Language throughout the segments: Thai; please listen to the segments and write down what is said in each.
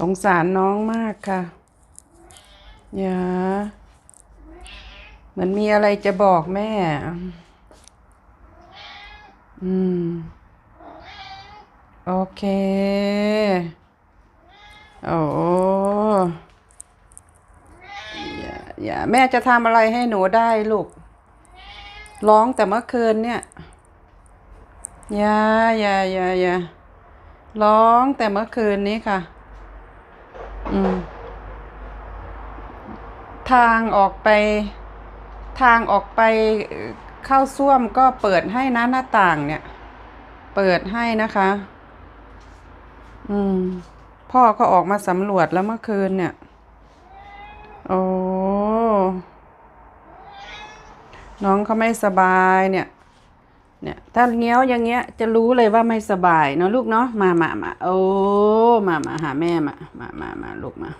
สงสารน้องมากค่ะอย่าเหมือนมีอะไรจะบอกแม่ อืม โอเค โอ้อย่าอย่าแม่จะทำอะไรให้หนูได้ลูก ร้องแต่เมื่อคืนเนี่ยอย่าอย่าอย่าอย่าร้องแต่เมื่อคืนนี้ค่ะ ทางออกไป ทางออกไปเข้าส้วมก็เปิดให้นะหน้าต่างเนี่ย เปิดให้นะคะ อืม พ่อก็ออกมาสำรวจแล้วเมื่อคืนเนี่ย โอ้น้องเขาไม่สบายเนี่ย เนี่ยถ้าเงี้ยวอย่างเงี้ยจะรู้เลยว่าไม่สบายเนาะลูกเนาะมามามาโอ้มามาหาแม่มามามามาลูกมา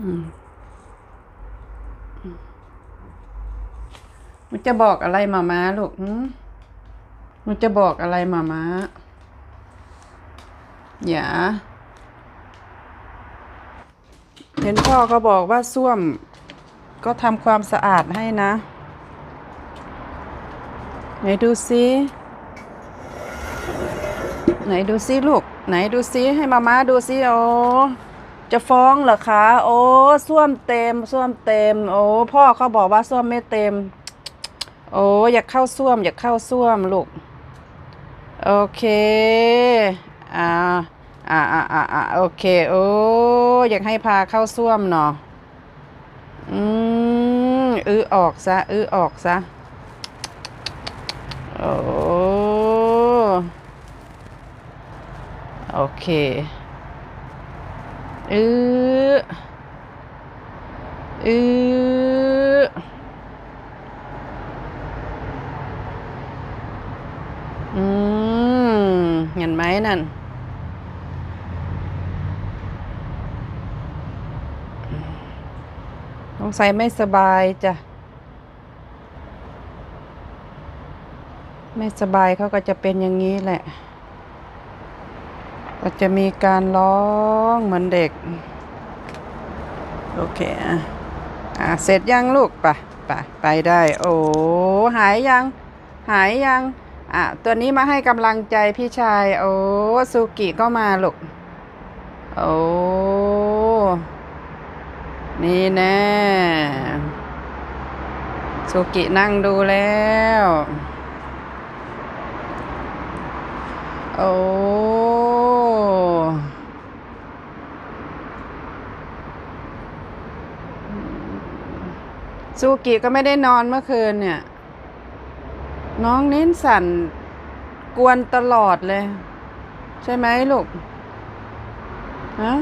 อืมมันจะบอกอะไรมามาลูกมันจะบอกอะไรมามาอย่าเห็นพ่อก็บอกว่าส้วมก็ทำความสะอาดให้นะ ไหนดูซิไหนดูซิลูก ไหนดูซิให้มาม้าดูซิโอ้จะฟ้องเหรอคะโอ้ส้วมเต็มส้วมเต็ม โอ้พ่อเขาบอกว่าส้วมไม่เต็ม โอ้อยากเข้าส้วม อยากเข้าส้วมลูกโอเคอ่าอ่าอ่าอ่าอ่าโอเคโอ้อยากให้พาเข้าส้วมเนาะอืมอื้อออกซะอื้อออกซะ โอ้โอเคอืออื้ออืมเห็นไหมนั่นสงสัยไม่สบายจ้ะ ไม่สบายเขาก็จะเป็นอย่างนี้แหละ ก็จะมีการร้องเหมือนเด็ก โอเคอะอะเสร็จยังลูกไปไปไปได้ โอ้หายยัง หายยังอะตัวนี้มาให้กำลังใจพี่ชาย โอ้ซูกิก็มาลูก โอ้ นี่แน่ซูกินั่งดูแล้ว โอ้ซูกิก็ไม่ได้นอนเมื่อคืนเนี่ย น้องเน้นสั่นกวนตลอดเลย ใช่ไหมลูกฮะ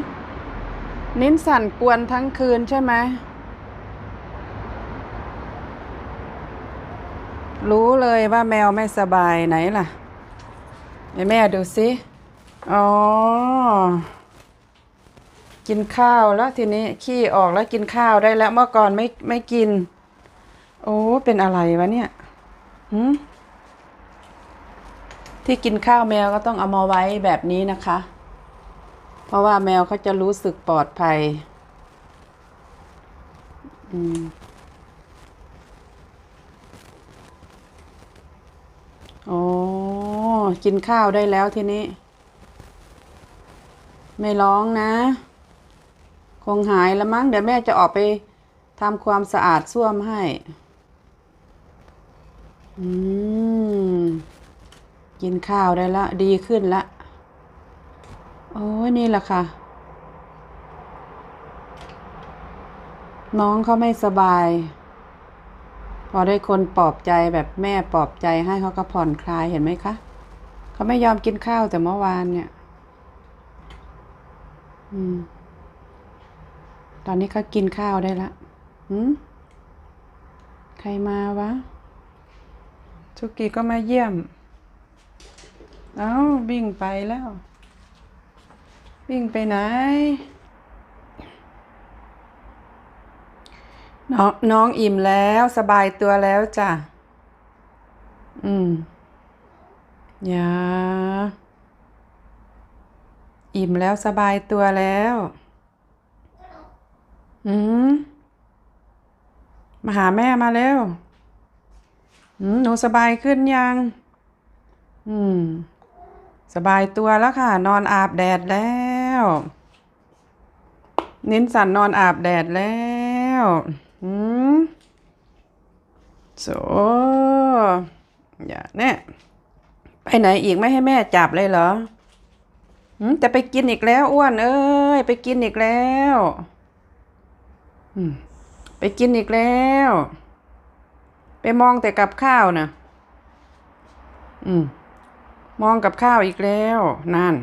นิ้นสั่นกวนทั้งคืนใช่ไหม รู้เลยว่าแมวไม่สบายไหนล่ะ ให้แม่ดูสิ อ๋อ กินข้าวแล้วทีนี้ขี้ออกแล้วกินข้าวได้แล้วเมื่อก่อนไม่ไม่กิน โอ้เป็นอะไรวะเนี่ยหืมที่กินข้าวแมวก็ต้องเอามาไว้แบบนี้นะคะ เพราะว่าแมวเขาจะรู้สึกปลอดภัย อืม โอ้กินข้าวได้แล้วทีนี้ ไม่ร้องนะ คงหายแล้วมั้ง เดี๋ยวแม่จะออกไปทำความสะอาดส้วมให้ อืม กินข้าวได้ละ ดีขึ้นละ โอ้ยนี่แหละค่ะ น้องเขาไม่สบาย พอได้คนปลอบใจแบบแม่ปลอบใจให้เขาก็ผ่อนคลายเห็นไหมคะเขาไม่ยอมกินข้าวแต่เมื่อวานเนี่ย อืม ตอนนี้เขากินข้าวได้ละหืมใครมาวะชุกิก็มาเยี่ยม เอ้าวิ่งไปแล้ว วิ่งไปไหน น้องน้องอิ่มแล้วสบายตัวแล้วจ้ะ อืมอย่าอิ่มแล้วสบายตัวแล้ว อืมมาหาแม่มาแล้วอืมหนูสบายขึ้นยัง อืม สบายตัวแล้วค่ะ นอนอาบแดดแล้ว นิ้นสันนอนอาบแดดแล้ว อืมโสอย่าเนี่ยไปไหนอีกไม่ให้แม่จับเลยเหรอหืมแต่ไปกินอีกแล้วอ้วนเอ้ยไปกินอีกแล้วอืมไปกินอีกแล้ว ไปมองแต่กับข้าวนะอืม มองกับข้าวอีกแล้ว นั่น